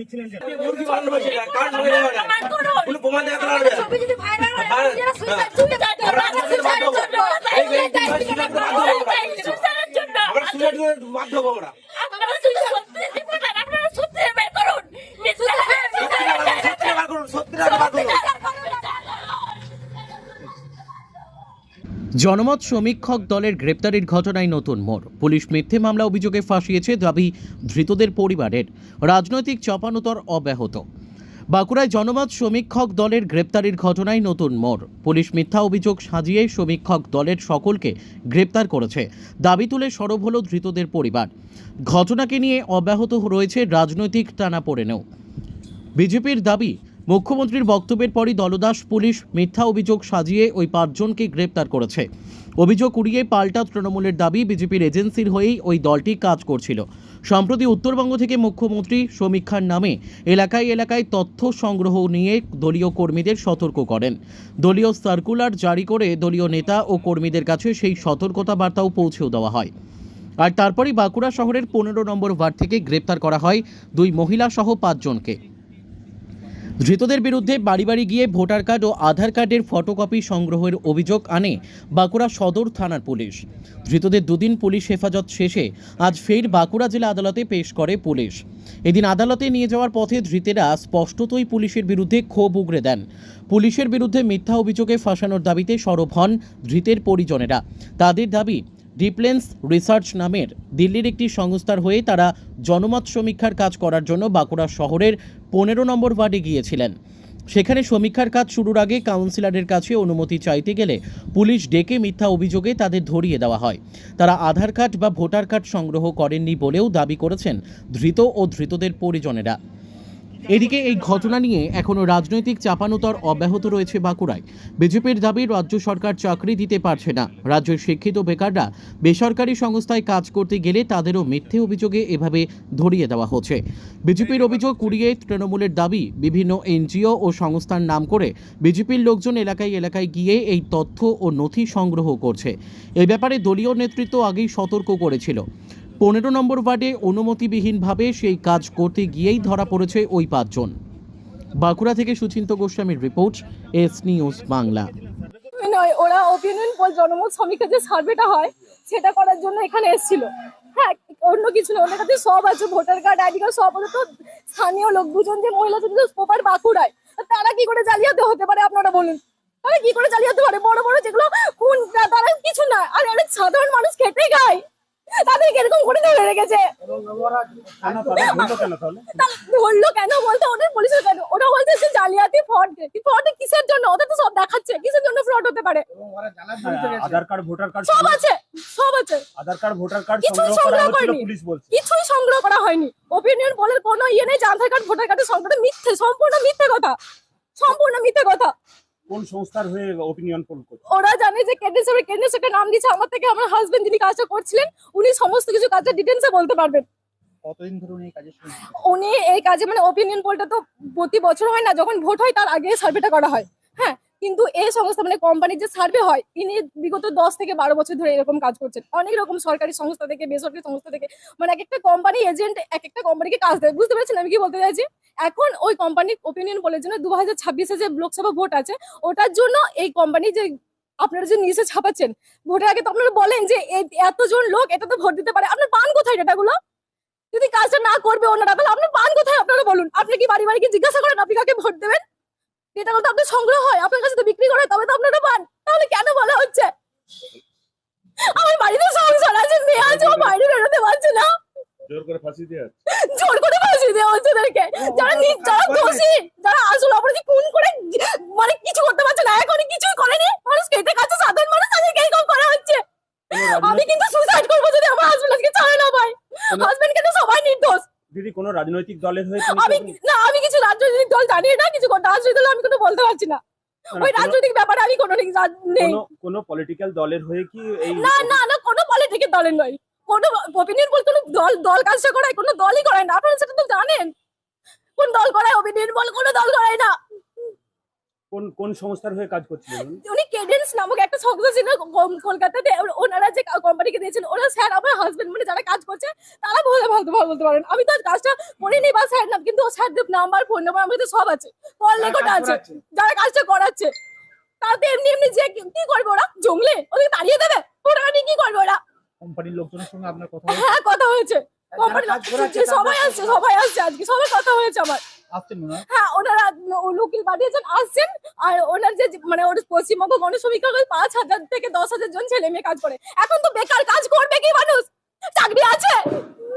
নিচ্ছিলেন প্রমাণ দেখাতে পারবে হয় বাধ্য হব আমরা। জন্য আমরা সুইসাইড করে জনমত সমীক্ষক দলের গ্রেপ্তারির ঘটনায় নতুন মোড়। পুলিশ মিথ্যে মামলা অভিযোগে ফাঁসিয়েছে দাবি ধৃতদের পরিবারের। রাজনৈতিক চাপানোতর অব্যাহত। বাঁকুড়ায় জনমত সমীক্ষক দলের গ্রেপ্তারির ঘটনায় নতুন মোড়। পুলিশ মিথ্যা অভিযোগ সাজিয়ে সমীক্ষক দলের সকলকে গ্রেপ্তার করেছে। দাবি তুলে সরব হল ধৃতদের পরিবার। ঘটনাকে নিয়ে অব্যাহত রয়েছে রাজনৈতিক টানাপোড়েনেও। বিজেপির দাবি মুখ্যমন্ত্রীর বক্তব্যের পরই দলদাস পুলিশ মিথ্যা অভিযোগ সাজিয়ে ওই পাঁচজনকে গ্রেপ্তার করেছে। অভিযোগ উড়িয়ে পাল্টা তৃণমূলের দাবি বিজেপির এজেন্সির হয়েই ওই দলটি কাজ করছিল। সম্প্রতি উত্তরবঙ্গ থেকে মুখ্যমন্ত্রী সমীক্ষার নামে এলাকায় এলাকায় তথ্য সংগ্রহ নিয়ে দলীয় কর্মীদের সতর্ক করেন। দলীয় সার্কুলার জারি করে দলীয় নেতা ও কর্মীদের কাছে সেই সতর্কতা বার্তাও পৌঁছেও দেওয়া হয়। আর তারপরই বাঁকুড়া শহরের পনেরো নম্বর ওয়ার্ড থেকে গ্রেপ্তার করা হয় দুই মহিলা সহ পাঁচজনকে। ধৃতদের বিরুদ্ধে বাড়ি বাড়ি গিয়ে ভোটার কার্ড ও আধার কার্ডের ফটোকপি সংগ্রহের অভিযোগ আনে বাঁকুড়া সদর থানার পুলিশ। ধৃতদের দুদিন পুলিশ হেফাজত শেষে আজ ফের বাঁকুড়া জেলা আদালতে পেশ করে পুলিশ। এদিন আদালতে নিয়ে যাওয়ার পথে ধৃতেরা স্পষ্টতই পুলিশের বিরুদ্ধে ক্ষোভ উগরে দেন। পুলিশের বিরুদ্ধে মিথ্যা অভিযোগে ফাঁসানোর দাবিতে সরব হন ধৃতের পরিজনেরা। তাদের দাবি ডিপলেন্স রিসার্চ নামের দিল্লির একটি সংস্থার হয়ে তারা জনমত সমীক্ষার কাজ করার জন্য বাঁকুড়া শহরের পনেরো নম্বর ওয়ার্ডে গিয়েছিলেন। সেখানে সমীক্ষার কাজ শুরুর আগে কাউন্সিলরের কাছে অনুমতি চাইতে গেলে পুলিশ ডেকে মিথ্যা অভিযোগে তাদের ধরিয়ে দেওয়া হয়। তারা আধার কার্ড বা ভোটার কার্ড সংগ্রহ করেননি বলেও দাবি করেছেন ধৃত ও ধৃতদের পরিজনেরা। এদিকে এই ঘটনা নিয়ে এখনও রাজনৈতিক চাপানোতর অব্যাহত রয়েছে বাঁকুড়ায়। বিজেপির দাবি, রাজ্য সরকার চাকরি দিতে পারছে না। রাজ্যের শিক্ষিত বেকাররা বেসরকারি সংস্থায় কাজ করতে গেলে তাদেরও মিথ্যে অভিযোগে এভাবে ধরিয়ে দেওয়া হচ্ছে। বিজেপির অভিযোগ কুড়িয়ে তৃণমূলের দাবি, বিভিন্ন এনজিও ও সংস্থার নাম করে বিজেপির লোকজন এলাকায় এলাকায় গিয়ে এই তথ্য ও নথি সংগ্রহ করছে। এ ব্যাপারে দলীয় নেতৃত্ব আগেই সতর্ক করেছিল। পনেরো নম্বর ওয়ার্ডে অনুমতিবিহীনভাবে সেই কাজ করতে গিয়েই ধরা পড়েছে ওই পাঁচজন। বাঁকুড়া থেকে সুচিন্ত গোস্বামীর রিপোর্ট, এস নিউজ বাংলা। নয় ওরা ওপিনিয়ন পোল জনমত সমীক্ষা যে সার্ভেটা হয়, সেটা করার জন্য এখানে এসেছিল। হ্যাঁ অন্য কিছু না, ওদের কাছে সব আছে, ভোটার কার্ড, আইডি কার্ড, সব তো স্থানীয় লোক দুজন যে মহিলা কিন্তু প্রপার বাঁকুড়ায়। তারা কি করে জালিয়াতি হতে পারে, আপনারা বলুন। তারা কি করে জালিয়াতি পারে? বড় বড় যেগুলো কোন তারা কিছু না। আর অনেক সাধারণ মানুষ খেটে খায়। তাদেরকে এরকম করে ধরে রেখেছে? কেন তাহলে বলল কেন তাহলে তা ধরলো কেন বলতে? ওদের পুলিশের কেন? ওরা বলছে যে জালিয়াতি ফ্রড ফ্রড কিসের জন্য? ওদের তো সব দেখাচ্ছে। কিসের জন্য ফ্রড হতে পারে? আধার কার্ড ভোটার কার্ড সব আছে সব আছে। আধার কার্ড ভোটার কার্ড কিছুই সংগ্রহ করা করেনি। পুলিশ বলছে। কিছুই সংগ্রহ করা হয়নি। ওপিনিয়ন পোলের কোনো ইয়ে নেই যে আধার কার্ড ভোটার কার্ডের সংগ্রহ। মিথ্যে সম্পূর্ণ মিথ্যে কথা। সম্পূর্ণ মিথ্যে কথা। কোন সংস্থার হয়ে অপিনিয়ন পোল করছে? ওরা জানে যে কেন্দ্র সরকার কেন্দ্র সরকার নাম দিয়েছে। আমার থেকে আমার হাজবেন্ড যিনি কাজটা করছিলেন উনি সমস্ত কিছু কাজের ডিটেলসে বলতে পারবেন। কতদিন ধরে এই কাজের উনি এই কাজে মানে ওপিনিয়ন পোলটা তো প্রতি বছর হয় না। যখন ভোট হয় তার আগে সার্ভেটা করা হ্যাঁ। কিন্তু এই সংস্থা মানে কোম্পানির যে সার্ভে হয় ইনি বিগত দশ থেকে বারো বছর ধরে এরকম কাজ করছেন। অনেক রকম সরকারি সংস্থা থেকে, বেসরকারি সংস্থা থেকে মানে এক একটা কোম্পানি এজেন্ট এক একটা কোম্পানিকে কাজ দেয়। বুঝতে পারছেন আমি কি বলতে চাইছি? এখন ওই কোম্পানির ওপিনিয়ন পোলের জন্য দু হাজার ছাব্বিশে যে লোকসভা ভোট আছে, ওটার জন্য এই কোম্পানি যে আপনারা যে নিউজে ছাপাচ্ছেন, ভোটের আগে তো আপনারা বলেন যে এতজন লোক, এটা তো ভোট দিতে পারে। আপনার পান কোথায় ডেটাগুলো যদি কাজটা না করবে ওনারা, তাহলে আপনার পান কোথায়? আপনারা বলুন। আপনি কি বাড়ি বাড়ি কি জিজ্ঞাসা করেন? আপনি কাকে ভোট দেবেন? তো আপনার সংগ্রহ হয় আপনার কাছে তো বিক্রি করে তবে তো আপনারা পান তাহলে কেন বলা হচ্ছে? আমার বাড়িতে সংসার আছে মেয়ে আছে ও বাইরে বেরোতে পারছে না। জোর করে ফাঁসি দিয়ে জোর করে ফাঁসি দেওয়া হচ্ছে ওদেরকে। যারা যারা দোষী যারা আসল অপরাধী খুন করে মানে কিছু করতে পারছে না। এখন কিছুই করেনি। মানুষ খাচ্ছে সাধারণ মানুষ তাদেরকে করা হচ্ছে। আমি কিন্তু সুসাইড করব যদি আমার হাজবেন্ড আজকে ছাড়ে না ভাই। হাজবেন্ড কিন্তু সবাই নির্দোষ। দিদি কোন রাজনৈতিক দলের হয়ে আমি না আমি দল জানি না কিছু রাজনৈতিক দল আমি কোনো বলতে পারছি না। ওই রাজনৈতিক ব্যাপারে আমি কোনো নেই। কোনো পলিটিক্যাল দলের হয়ে কি এই না না না কোনো পলিটিক্যাল দলের নয়। কোনো অভিনয় বল কোনো দল দল কাজটা করায় কোনো দলই করায় না। আপনারা সেটা তো জানেন। কোন দল করায় অভিনয় বল কোনো দল করায় না। কোন কোন সংস্থার হয়ে কাজ করছিলেন উনি? উনি কেডেন্স নামক একটা সংস্থা ছিল কলকাতাতে। ওনারা যে কোম্পানিকে দিয়েছেন ওরা স্যার আমার হাজবেন্ড মানে যারা কাজ করছে তারা বলে ভালো ভালো বলতে পারেন আমি তো আর কাজটা করিনি বা স্যার নাম কিন্তু ও স্যারদের নাম্বার ফোন নাম্বার আমার কাছে সব আছে। কল রেকর্ড আছে যারা কাজটা করাচ্ছে। তারা তো এমনি এমনি যে কি করবে ওরা? জঙ্গলে? ওদেরকে তাড়িয়ে দেবে? ওরা কি করবে ওরা? কোম্পানির লোকজনের সঙ্গে আপনার কথা হ্যাঁ কথা হয়েছে। কোম্পানি সবাই আসছে সবাই আসছে আজকে সবাই কথা হয়েছে আমার। হ্যাঁ? ওনারা উকিল পাঠিয়েছেন আসছেন আর ওনার যে মানে ওর পশ্চিমবঙ্গ গণশ্রমিক পাঁচ হাজার থেকে দশ হাজার জন ছেলে মেয়ে কাজ করে। এখন তো বেকার কাজ করবে কি মানুষ? চাকরি আছে?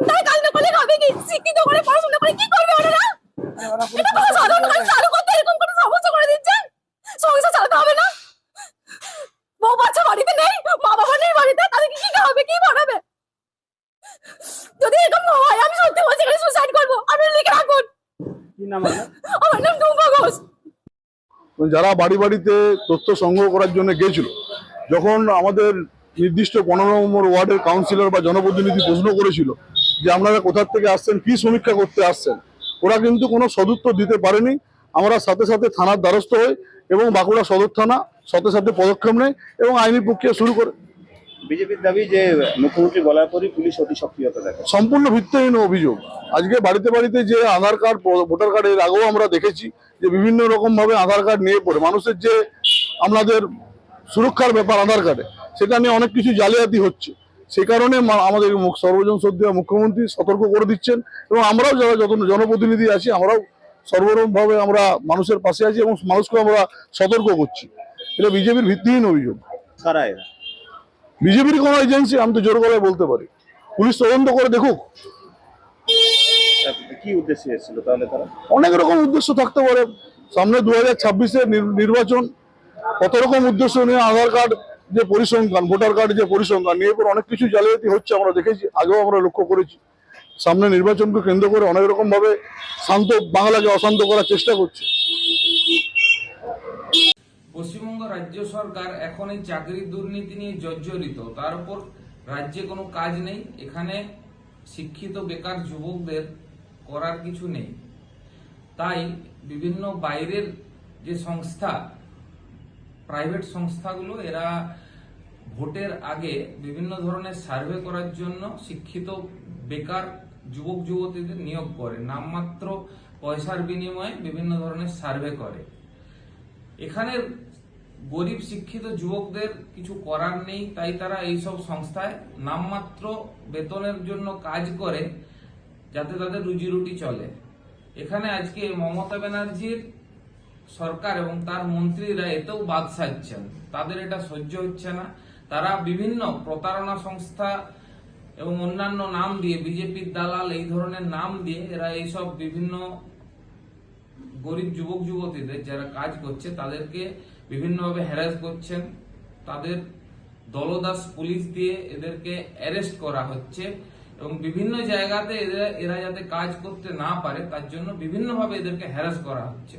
তাই কাজ না করলে হবে কি? শিক্ষিত করে পড়াশোনা করে কি করবে ওনারা? এটা কোনো সাধারণ কাজ চালু করতে এরকম কোনো সমস্যা করে দিচ্ছে সংসার চালাতে হবে না বউ বাচ্চা বাড়িতে নেই মা বাবা নেই বাড়িতে তাদেরকে কি খাওয়াবে কি বানাবে যদি এরকম হয় আমি সত্যি বলছি এখানে সুসাইড করব আপনি লিখে রাখুন কি নাম আমার নাম টুম্পা ঘোষ। যারা বাড়ি বাড়িতে তথ্য সংগ্রহ করার জন্য গিয়েছিল যখন আমাদের নির্দিষ্ট পনেরো নম্বর ওয়ার্ডের কাউন্সিলর বা জনপ্রতিনিধি প্রশ্ন করেছিল যে আপনারা কোথার থেকে আসছেন কি সমীক্ষা করতে আসছেন ওরা কিন্তু কোনো সদুত্তর দিতে পারেনি। আমরা সাথে সাথে থানার দ্বারস্থ হই এবং বাঁকুড়া সদর থানা সাথে সাথে পদক্ষেপ নেয় এবং আইনি প্রক্রিয়া শুরু করে বিজেপির দাবি যে মুখ্যমন্ত্রী বলার পরই পুলিশ অতি সক্রিয়তা দেখে সম্পূর্ণ ভিত্তিহীন অভিযোগ। আজকে বাড়িতে বাড়িতে যে আধার কার্ড ভোটার কার্ড এর আগেও আমরা দেখেছি যে বিভিন্ন রকম ভাবে আধার কার্ড নিয়ে পড়ে। মানুষের যে আমাদের সুরক্ষার ব্যাপার আধার কার্ডে সেটা নিয়ে অনেক কিছু জালিয়াতি হচ্ছে। সেই কারণে আমাদের মুখ- সর্বজন শ্রদ্ধেয় মুখ্যমন্ত্রী সতর্ক করে দিচ্ছেন এবং আমরাও যারা যত জনপ্রতিনিধি আছি আমরাও সর্বরমভাবে আমরা মানুষের পাশে আছি এবং মানুষকে আমরা সতর্ক করছি। এটা বিজেপির ভিত্তিহীন অভিযোগ। কারা এরা? বিজেপির কোনো এজেন্সি আমি তো জোর গলায় বলতে পারি। পুলিশ তদন্ত করে দেখুক। কি উদ্দেশ্যে এসেছিল তাহলে তারা? অনেক রকম উদ্দেশ্য থাকতে পারে। সামনে দু হাজার ছাব্বিশের নির্বাচন কত রকম উদ্দেশ্য নিয়ে আধার কার্ড যে পরিসংখ্যান ভোটার কার্ড যে পরিসংখ্যান নিয়ে পর অনেক কিছু জালিয়াতি হচ্ছে আমরা দেখেছি আগেও আমরা লক্ষ্য করেছি। সামনে নির্বাচনকে কেন্দ্র করে অনেক রকম ভাবে শান্ত বাংলাকে অশান্ত করার চেষ্টা করছে। পশ্চিমবঙ্গ রাজ্য সরকার এখন এই চাকরির দুর্নীতি নিয়ে জর্জরিত। তার উপর রাজ্যে কোনো কাজ নেই। এখানে শিক্ষিত বেকার যুবকদের করার কিছু নেই। তাই বিভিন্ন বাইরের যে সংস্থা প্রাইভেট সংস্থাগুলো, এরা ভোটের আগে বিভিন্ন ধরনের সার্ভে করার জন্য শিক্ষিত বেকার যুবক যুবতীদের নিয়োগ করে। নামমাত্র পয়সার বিনিময়ে বিভিন্ন ধরনের সার্ভে করে। এখানে গরিব শিক্ষিত যুবকদের কিছু করার নেই, তাই তারা এইসব সংস্থায় নামমাত্র বেতনের জন্য কাজ করে, যাতে তাদের রুজি রুটি চলে। এখানে আজকে মমতা ব্যানার্জির সরকার এবং তার মন্ত্রীরা এতেও বাদ সাজছেন। তাদের এটা সহ্য হচ্ছে না। তারা বিভিন্ন প্রতারণা সংস্থা এবং অন্যান্য নাম দিয়ে, বিজেপির দালাল এই ধরনের নাম দিয়ে এরা এইসব বিভিন্ন গরিব যুবক যুবতীদের যারা কাজ করছে, তাদেরকে বিভিন্নভাবে হ্যারাস করছেন। তাদের দলদাস পুলিশ দিয়ে এদেরকে অ্যারেস্ট করা হচ্ছে এবং বিভিন্ন জায়গাতে এরা এরা যাতে কাজ করতে না পারে, তার জন্য বিভিন্নভাবে এদেরকে হ্যারাস করা হচ্ছে।